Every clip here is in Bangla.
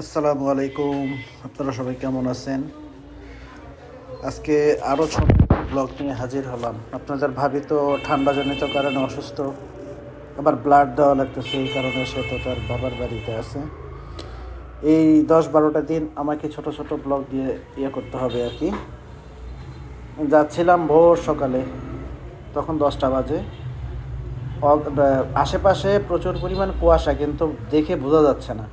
আসসালামু আলাইকুম। আপনারা সবাই কেমন আছেন? আজকে আরও ছোট ব্লগ নিয়ে হাজির হলাম। আপনাদের ভাবি তো ঠান্ডাজনিত কারণে অসুস্থ। আবার ব্লাড দেওয়া লাগতেছে, এই কারণে সে তো তার বাবার বাড়িতে আছে। এই দশ বারোটা দিন আমাকে ছোট ছোট ব্লগ দিয়ে ইয়ে করতে হবে আর কি। যাচ্ছিলাম ভোর সকালে, তখন দশটা বাজে। আশেপাশে প্রচুর পরিমাণ কুয়াশা, কিন্তু দেখে বোঝা যাচ্ছে না।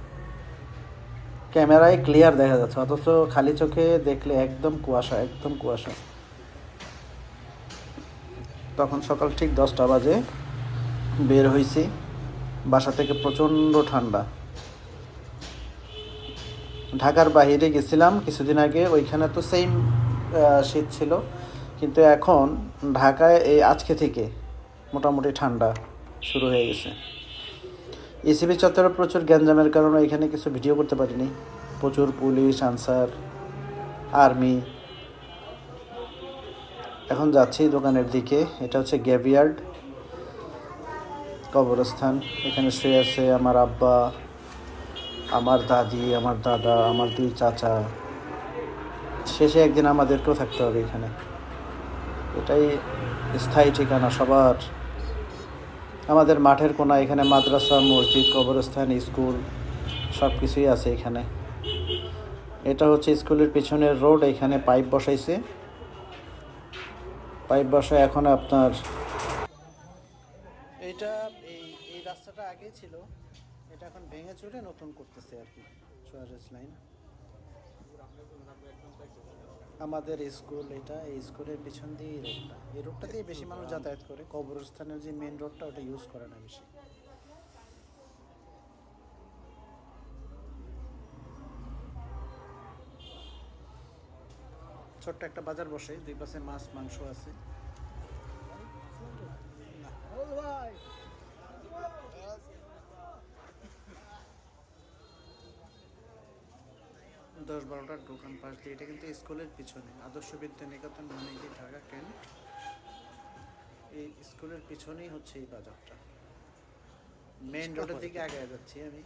ক্যামেরায় ক্লিয়ার দেখা যাচ্ছে, অথচ খালি চোখে দেখলে একদম কুয়াশা একদম কুয়াশা। তখন সকাল ঠিক দশটা বাজে, বের হয়েছি বাসা থেকে প্রচণ্ড ঠান্ডা। ঢাকার বাইরে গেছিলাম কিছুদিন আগে, ওইখানে তো সেম শীত ছিল, কিন্তু এখন ঢাকায় এই আজকে থেকে মোটামুটি ঠান্ডা শুরু হয়ে গেছে। এসিবি চত্বরে প্রচুর গ্যাঞ্জামের কারণে এখানে কিছু ভিডিও করতে পারিনি। প্রচুর পুলিশ, আনসার, আর্মি। এখন যাচ্ছি দোকানের দিকে। এটা হচ্ছে গ্যাভিয়ার্ড কবরস্থান। এখানে শুয়ে আছে আমার আব্বা, আমার দাদি, আমার দাদা, আমার দুই চাচা। শেষে একদিন আমাদেরকেও থাকতে হবে এখানে। এটাই স্থায়ী ঠিকানা সবার। আমাদের মাঠের কোনা এখানে মাদ্রাসা, মসজিদ, কবরস্থান, স্কুল সব কিছুই আছে এখানে। এটা হচ্ছে স্কুলের পিছনের রোড, এখানে পাইপ বসাইছে। পাইপ বসায় এখন আপনার এইটা এই এই রাস্তাটা আগে ছিল। এটা এখন ভেঙে চুরে নতুন করতেছে আর কি সুয়ারেজ লাইন। আমাদের স্কুল এটা এই স্কুলের পিছন দিয়ে এই রোডটা এই রোডটা দিয়ে বেশি মানুষ যাতায়াত করে কবরস্থানের যে মেন রোডটা ওটা ইউজ করে না বেশি ছোট্ট একটা বাজার বসে দুই পাশে মাছ মাংস আছে দশ বারোটার দোকান পাশ দিয়ে এটা কিন্তু স্কুলের পিছনে আদর্শ বিদ্যা নিকেতন মানে কি ঢাকা ক্যান্ট এই স্কুলের পিছনেই হচ্ছে এই বাজারটা। মেইন রোডের দিকে আগে যাচ্ছি আমি।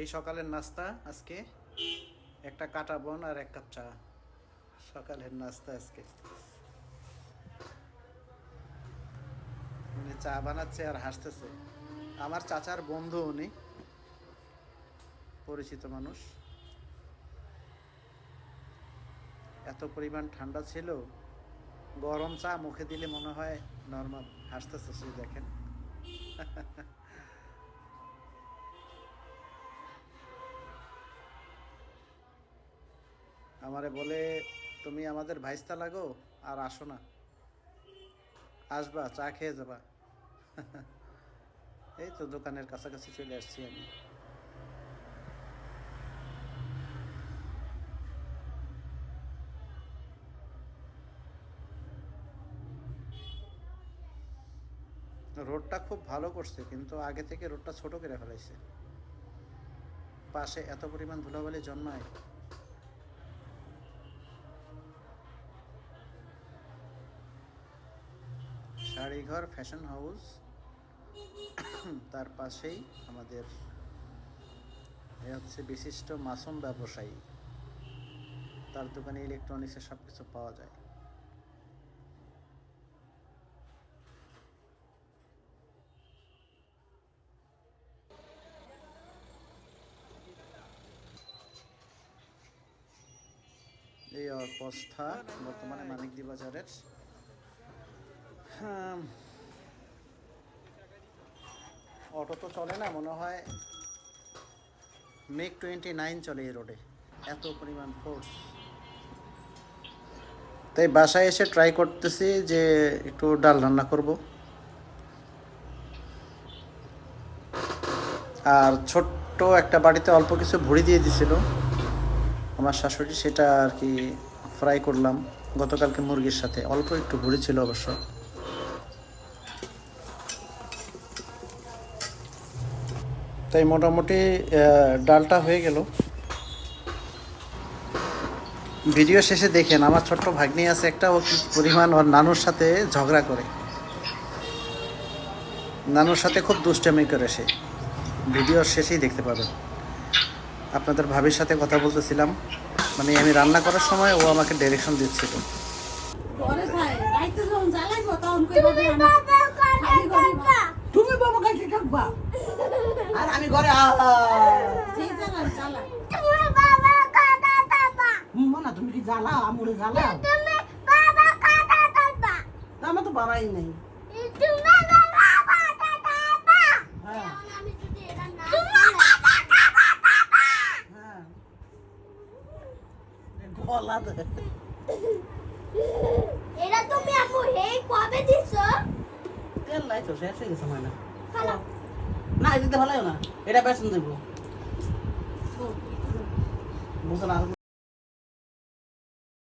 এই সকালের নাস্তা আজকে? একটা কাটা বন আর এক কাপ চা। সকালের নাস্তা আজকে। উনি চা বানাচ্ছে আর হাসতেছে। আমার চাচার বন্ধু উনি। পরিচিত মানুষ। এত পরিমাণ ঠান্ডা ছিল। গরম চা মুখে দিলে মনে হয় নর্মাল। হাসতেছে, সে দেখেন। আমারে বলে, তুমি আমাদের ভাইস্তা লাগো আর আসো না। আসবা, চা খেয়ে যাবা। এই তো দোকানের কাছাকাছি চলে আসছি আমি। রোডটা খুব ভালো করছে, কিন্তু আগে থেকে রোডটা ছোট করে ফেলাইছে। পাশে এত পরিমাণ ধুলাবালি জন্মায়। শাড়িঘর ফ্যাশন হাউস তার পাশেই আমাদের এ হচ্ছে বিশিষ্ট মাসুম ব্যবসায়ী। তার দোকানে ইলেকট্রনিক্সের সব কিছু পাওয়া যায়। এই অবস্থা বর্তমানে মানিকদি বাজারের অটো তো চলে না, মনে হয় মেক টোয়েন্টি নাইন চলে এই রোডে। এত পরিমাণ ফোর্স তাই বাসায় এসে ট্রাই করতেছি যে একটু ডাল রান্না করব। আর ছোট্ট একটা বাড়িতে অল্প কিছু ভুড়ি দিয়ে দিছিল। আমার শাশুড়ি সেটা আর কি ফ্রাই করলাম। গতকালকে মুরগির সাথে। অল্প একটু ভুড়ি ছিল অবশ্য। তাই মোটামুটি ডালটা হয়ে গেল। ভিডিও শেষে দেখেন আমার ছোট্ট ভাগ্নি আছে একটা ও কি পরিমাণ ওর নানুর সাথে ঝগড়া করে। নানুর সাথে খুব দুষ্টামি করে সে। ভিডিওর শেষেই দেখতে পাবেন। আপনাদের ভাবির সাথে কথা বলতেছিলাম। মানে আমি রান্না করার সময় ও আমাকে ডিরেকশন দিচ্ছিল। তখন খাই। তুমি বাবা কাছে থাকবা আর আমি ঘরে আ যেই জ্বালান জ্বালান মনা তুমি কি জ্বালাও আমরে জ্বালাও আমার তো বাবাই নেই। হ্যাঁ। গলা কবে দিছো? তেল লাই তো শেষ হয়ে গেছে মানে না এটা দিতে ভালো না। এটা বেসন দেবো। বুঝো না